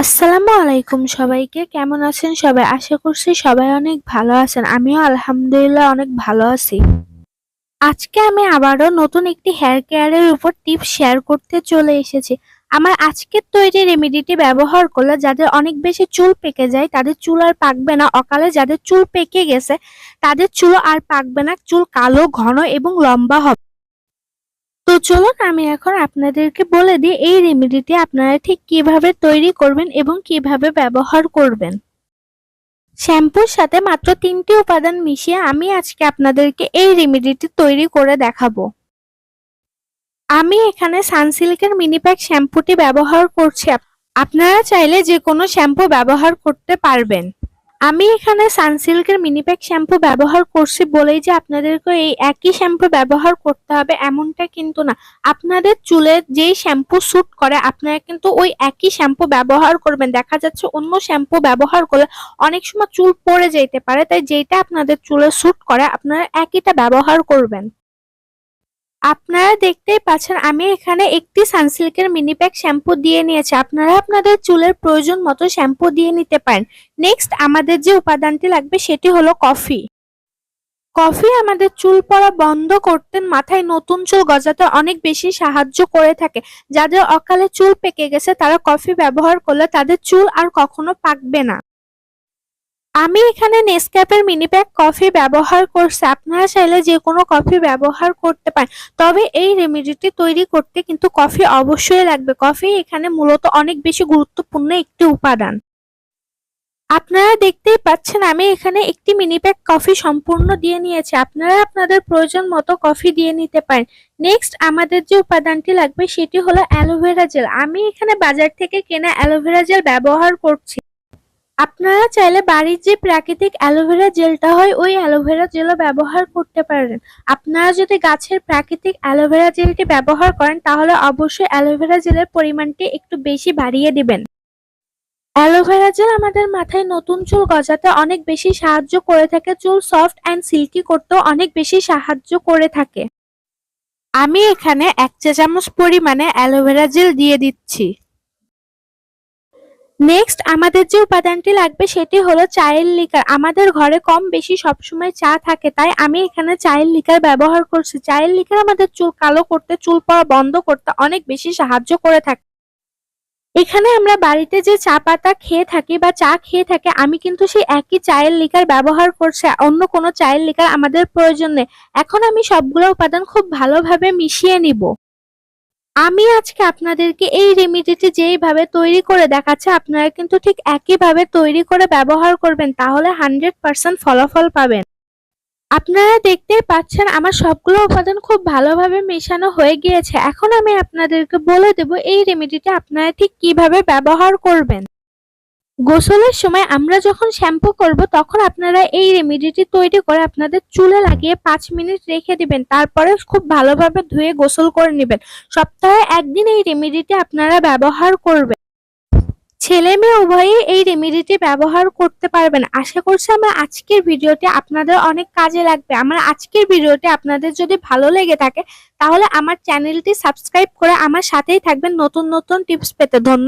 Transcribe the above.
আসসালামু আলাইকুম সবাইকে, কেমন আছেন সবাই? আশা করছি সবাই অনেক ভালো আছেন। আমিও আলহামদুলিল্লাহ অনেক ভালো আছি। আজকে আমি আবারও নতুন একটি হেয়ার কেয়ারের উপর টিপস শেয়ার করতে চলে এসেছি। আমার আজকের তৈরি রেমেডিটি ব্যবহার করলে যাদের অনেক বেশি চুল পেকে যায়, তাদের চুল আর পাকবে না। অকালে যাদের চুল পেকে গেছে, তাদের চুল আর পাকবে না। চুল কালো, ঘন এবং লম্বা হবে। তো চলুন আমি এখন আপনাদেরকে বলে দিই এই রেমেডিটি আপনারা ঠিক কীভাবে তৈরি করবেন এবং কীভাবে ব্যবহার করবেন। শ্যাম্পুর সাথে মাত্র তিনটি উপাদান মিশিয়ে আমি আজকে আপনাদেরকে এই রেমেডিটি তৈরি করে দেখাবো। আমি এখানে সানসিল্কের মিনি প্যাক শ্যাম্পুটি ব্যবহার করছি। আপনারা চাইলে যে কোনো শ্যাম্পু ব্যবহার করতে পারবেন। আমি এখানে সানসিল্কের মিনি প্যাক শ্যাম্পু ব্যবহার করছি বলেই যে আপনাদেরকে এই একই শ্যাম্পু ব্যবহার করতে হবে এমনটা কিন্তু না। আপনাদের চুলে যেই শ্যাম্পু স্যুট করে, আপনারা কিন্তু ওই একই শ্যাম্পু ব্যবহার করবেন। দেখা যাচ্ছে অন্য শ্যাম্পু ব্যবহার করলে অনেক সময় চুল পড়ে যেতে পারে, তাই যেটা আপনাদের চুলে স্যুট করে, আপনারা একইটা ব্যবহার করবেন। আপনারা দেখতেই পাচ্ছেন, আমি এখানে একটি সানসিল্কের মিনি প্যাক শ্যাম্পু দিয়ে নিয়েছি। আপনারা আপনাদের চুলের প্রয়োজন মতো শ্যাম্পু দিয়ে নিতে পারেন। নেক্সট আমাদের যে উপাদানটি লাগবে, সেটি হলো কফি কফি আমাদের চুল পড়া বন্ধ করতে মাথায় নতুন চুল গজাতে অনেক বেশি সাহায্য করে থাকে। যাদের অকালে চুল পেকে গেছে, তারা কফি ব্যবহার করলে তাদের চুল আর কখনো পাকবে না। আমি এখানে নেসক্যাফের মিনি প্যাক কফি ব্যবহার করছি। আপনারা চাইলে যে কোনো কফি ব্যবহার করতে পারেন। তবে এই রেমেডিটি তৈরি করতে কিন্তু কফি অবশ্যই লাগবে। কফি এখানে মূলত অনেক বেশি গুরুত্বপূর্ণ একটি উপাদান। আপনারা দেখতেই পাচ্ছেন, আমি এখানে একটি মিনি প্যাক কফি সম্পূর্ণ দিয়ে নিয়েছি। আপনারা আপনাদের প্রয়োজন মতো কফি দিয়ে নিতে পারেন। নেক্সট আমাদের যে উপাদানটি লাগবে, সেটি হলো অ্যালোভেরা জেল আমি এখানে বাজার থেকে কেনা অ্যালোভেরা জেল ব্যবহার করছি। আপনারা চাইলে বাড়ির যে প্রাকৃতিক অ্যালোভেরা জেলটা হয়, ওই অ্যালোভেরা জেলও ব্যবহার করতে পারেন। আপনারা যদি গাছের প্রাকৃতিক অ্যালোভেরা জেলটি ব্যবহার করেন, তাহলে অবশ্যই অ্যালোভেরা জেলের পরিমাণটি একটু বেশি বাড়িয়ে দিবেন। অ্যালোভেরা জেল আমাদের মাথায় নতুন চুল গজাতে অনেক বেশি সাহায্য করে থাকে, চুল সফট অ্যান্ড সিল্কি করতেও অনেক বেশি সাহায্য করে থাকে। আমি এখানে এক চা চামচ পরিমাণে অ্যালোভেরা জেল দিয়ে দিচ্ছি। নেক্সট আমাদের যে উপাদানটি লাগবে সেটি হলো চায়ের লিকার আমাদের ঘরে কম বেশি সবসময় চা থাকে, তাই আমি এখানে চায়ের লিকার ব্যবহার করছি। চায়ের লিকার আমাদের চুল, কালো করতে, চুল পড়া বন্ধ করতে অনেক বেশি সাহায্য করে থাকে। এখানে আমরা বাড়িতে যে চা পাতা খেয়ে থাকি বা চা খেয়ে থাকে, আমি কিন্তু সেই একই চায়ের লিকার ব্যবহার করছি অন্য কোনো চায়ের লিকার আমাদের প্রয়োজন নেই। এখন আমি সবগুলো উপাদান খুব ভালোভাবে মিশিয়ে নিব। আমি আজকে আপনাদেরকে এই রেমিডিটি যেইভাবে তৈরি করে দেখাচ্ছে, আপনারা কিন্তু ঠিক একইভাবে তৈরি করে ব্যবহার করবেন, তাহলে হান্ড্রেড পার্সেন্ট ফলাফল পাবেন। আপনারা দেখতেই পাচ্ছেন, আমার সবগুলো উপাদান খুব ভালোভাবে মেশানো হয়ে গিয়েছে। এখন আমি আপনাদেরকে বলে দেব এই রেমেডিটা আপনারা ঠিক কীভাবে ব্যবহার করবেন। গোসলের সময় আমরা যখন শ্যাম্পু করব, তখন আপনারা এই রেমিডিটি তৈরি করে আপনাদের চুলে লাগিয়ে পাঁচ মিনিট রেখে দিবেন। তারপরে খুব ভালোভাবে ধুয়ে গোসল করে নেবেন। সপ্তাহে একদিন এই রেমিডিটি আপনারা ব্যবহার করবেন। ছেলে মেয়ে উভয়ই এই রেমিডিটি ব্যবহার করতে পারবেন। আশা করছি আমার আজকের ভিডিওটি আপনাদের অনেক কাজে লাগবে। আমার আজকের ভিডিওটি আপনাদের যদি ভালো লেগে থাকে, তাহলে আমার চ্যানেলটি সাবস্ক্রাইব করে আমার সাথেই থাকবেন নতুন নতুন টিপস পেতে। ধন্যবাদ।